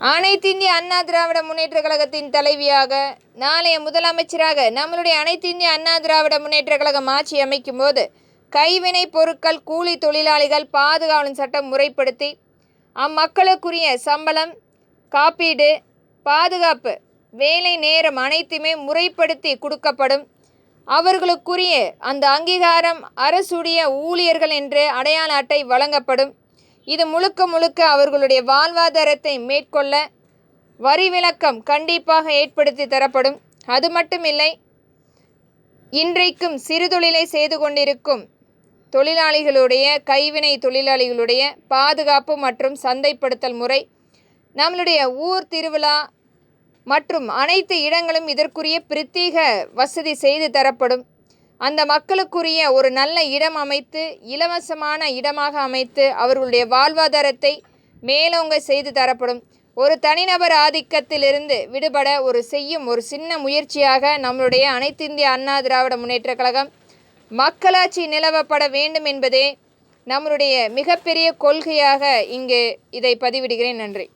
அனைத்திந்திய அண்ணா திராவிட முன்னேற்ற கழகத்தின் தலைவியாக நாளைய முதலமைச்சராக நம்மளுடைய அனைத்திந்திய அண்ணா திராவிட முன்னேற்ற கழகம் ஆட்சி அமைக்கும் போது கைவினை பொருட்கள் கூலி தொழிலாளிகள் பாதுகாவலன் சட்டம் முறைப்படுத்தி அம்மக்களுக்குரிய சம்பளம் காப்பீடு பாதுகாப்பு வேலை நேரம் அனைத்துமே முறைப்படுத்தி கொடுக்கப்படும். அவர்களுக்குரிய அந்த அங்கீகாரம் அரசுடைய ஊழியர்கள் என்று அடையாள அட்டை வழங்கப்படும். இது முழுக்க முழுக்க அவர்களுடைய வாழ்வாதாரத்தை மேற்கொள்ள வரி விலக்கம் கண்டிப்பாக ஏற்படுத்தி தரப்படும். அது மட்டுமில்லை இன்றைக்கும் சிறுதொழிலை செய்து கொண்டிருக்கும் தொழிலாளிகளுடைய கைவினை தொழிலாளிகளுடைய பாதுகாப்பு மற்றும் சந்தைப்படுத்தல் முறை நம்மளுடைய ஊர் திருவிழா மற்றும் அனைத்து இடங்களும் இதற்குரிய பிரத்யேக வசதி செய்து தரப்படும். அந்த மக்களுக்குரிய ஒரு நல்ல இடம் அமைத்து இலவசமான இடமாக அமைத்து அவர்களுடைய வாழ்வாதாரத்தை மேலோங்க செய்து தரப்படும். ஒரு தனிநபர் ஆதிக்கத்திலிருந்து விடுபட ஒரு செய்யும் ஒரு சின்ன முயற்சியாக நம்மளுடைய அனைத்திந்திய அண்ணா திராவிட முன்னேற்ற கழகம் மக்களாட்சி நிலவப்பட வேண்டும் என்பதே நம்மளுடைய மிகப்பெரிய கொள்கையாக இங்கு இதை பதிவிடுகிறேன். நன்றி.